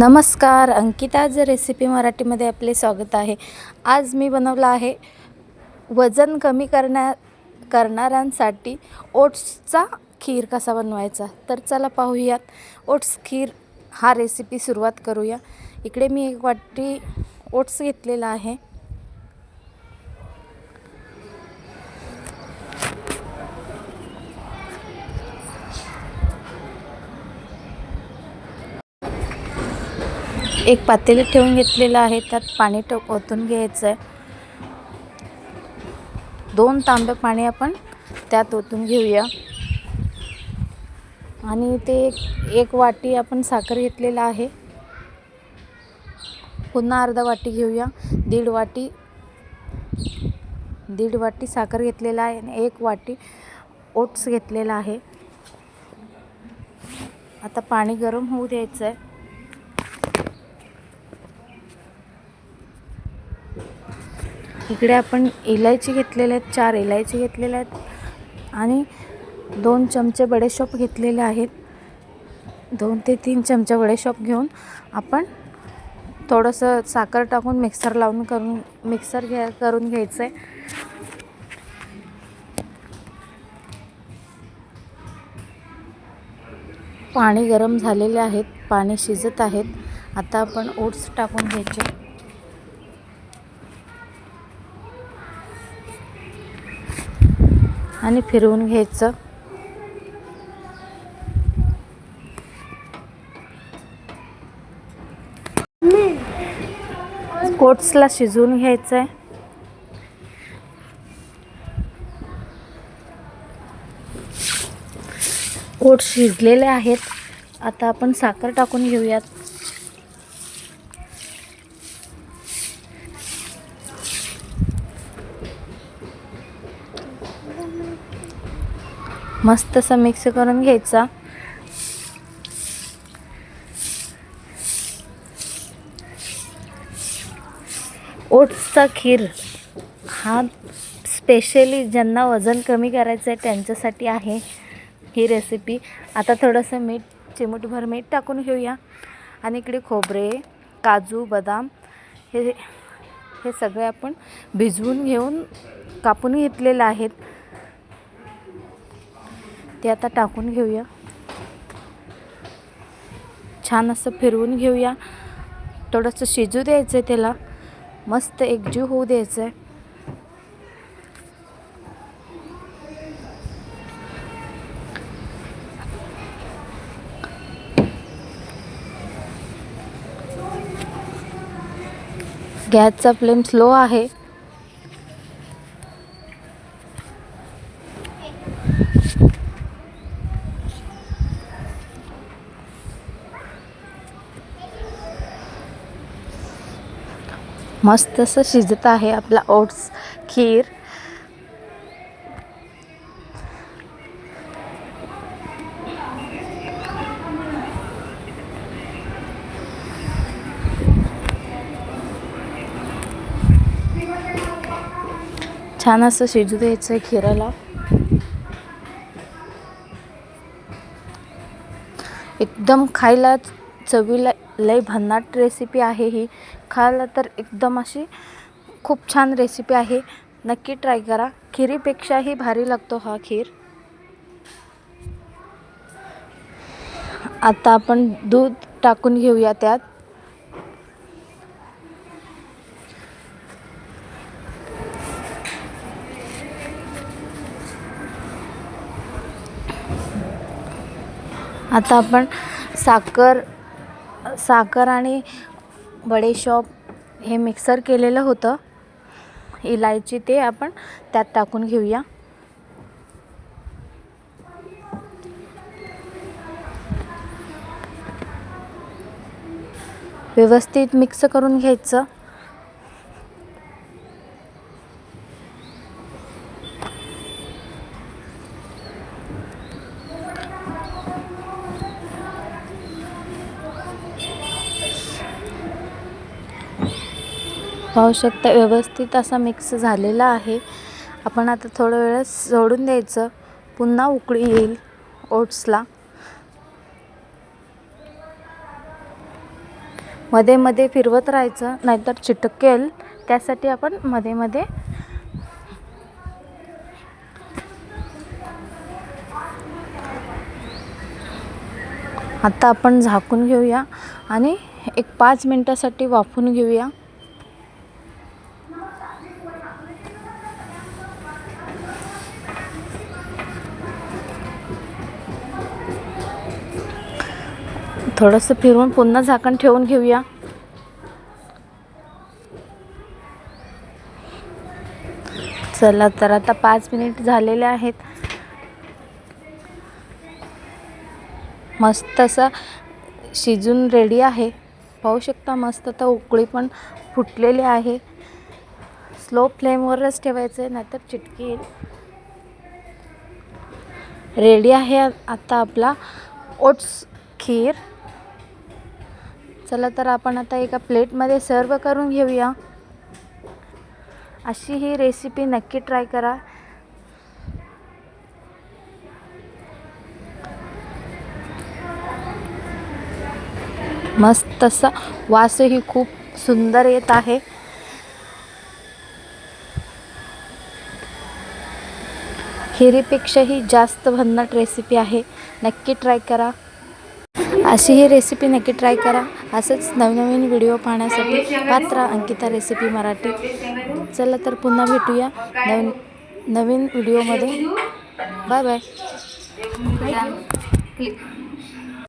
नमस्कार अंकिताज रेसिपी मराठीमध्ये आपले स्वागत आहे. आज मी बनवलं आहे वजन कमी करण्या करणाऱ्यांसाठी ओट्सचा खीर कसा बनवायचा? तर चला पाहूयात. ओट्स खीर हा रेसिपी सुरुवात करूया. इकडे मी एक वाटी ओट्स घेतलेला आहे. एक पातेली ठेवून घेतलेलं आहे. त्यात पाणी ट ओतून घ्यायचं आहे दोन तांबे पाणी आपण त्यात ओतून घेऊया. आणि ते एक एक वाटी आपण साखर घेतलेला आहे. पुन्हा अर्धा वाटी घेऊया. दीड वाटी दीड वाटी साखर घेतलेला आहे आणि एक वाटी ओट्स घेतलेला आहे. आता पाणी गरम होऊ द्यायचं आहे इकडे आपण इलायची घेतलेल्या आहेत चार इलायची घेतलेल्या आहेत आणि दोन चमचे बडेशॉप घेतलेले आहेत. दोन ते तीन चमचे बडेशॉप घेऊन आपण थोडंसं साखर टाकून मिक्सर लावून करून मिक्सर घ्या करून घ्यायचं आहे पाणी गरम झालेले आहेत पाणी शिजत आहेत. आता आपण ओट्स टाकून घ्यायचे. आणि फिरवून घ्यायचं. कोट्सला शिजवून घ्यायचं आहे कोट्स शिजलेले आहेत. आता आपण साखर टाकून घेऊयात. मस्त असं मिक्स करून घ्यायचा. ओट्सचा खीर हा स्पेशली ज्यांना वजन कमी करायचं आहे त्यांच्यासाठी आहे ही रेसिपी आता थोडंसं मीठ चिमूटभर मीठ टाकून घेऊया. आणि इकडे खोबरे काजू बदाम हे हे सगळे आपण भिजवून घेऊन कापून घेतलेलं आहेत. ते आता टाकून घेऊया. छान असं फिरवून घेऊया. थोडंसं शिजू द्यायचं आहे त्याला. मस्त एकजीव होऊ द्यायचं आहे गॅसचा फ्लेम स्लो आहे. मस्त असं शिजत आहे आपला ओट्स खीर. छान असं शिजू द्यायचं आहे खिराला. एकदम खायला चवीला लय भन्नाट रेसिपी आहे ही. खायला तर एकदम अशी खूप छान रेसिपी आहे. नक्की ट्राय करा. खिरीपेक्षाही भारी लागतो हा खीर. आता आपण दूध टाकून घेऊया त्यात. आता आपण साखर साखर आणि बडेशॉप हे मिक्सर केलेलं होतं. इलायची ते आपण त्यात टाकून घेऊया. व्यवस्थित मिक्स करून घ्यायचं. पाहू शकता व्यवस्थित असा मिक्स झालेला आहे. आपण आता थोडं वेळ सोडून द्यायचं. पुन्हा उकळी येईल ओट्सला मध्ये मध्ये फिरवत राहायचं नाहीतर चिटकेल. त्यासाठी आपण मध्ये मध्ये आता आपण झाकून घेऊया आणि एक पाच मिनटासाठी वाफून घेऊया. थोडंसं फिरवून पुन्हा झाकण ठेवून घेऊया. चला तर आता पाच मिनिट झालेले आहेत. मस्त असं शिजून रेडी आहे. पाहू शकता मस्त तर उकळी पण फुटलेली आहे. स्लो फ्लेमवरच ठेवायचं आहे नाहीतर चिटकी येईल. रेडी आहे आता आपला ओट्स खीर. चला तर आपण आता एका प्लेटमध्ये सर्व करून घेऊया. अशी ही रेसिपी नक्की ट्राय करा. मस्त असा वासही खूप सुंदर येत आहे. खिरीपेक्षाही जास्त भन्नाट रेसिपी आहे. नक्की ट्राय करा. अशी ही रेसिपी नक्की ट्राय करा. असंच नवनवीन व्हिडिओ पाहण्यासाठी पात्रा अंकिता रेसिपी मराठी. चला तर पुन्हा भेटूया नवीन नवीन व्हिडिओमध्ये बाय बाय क्लिक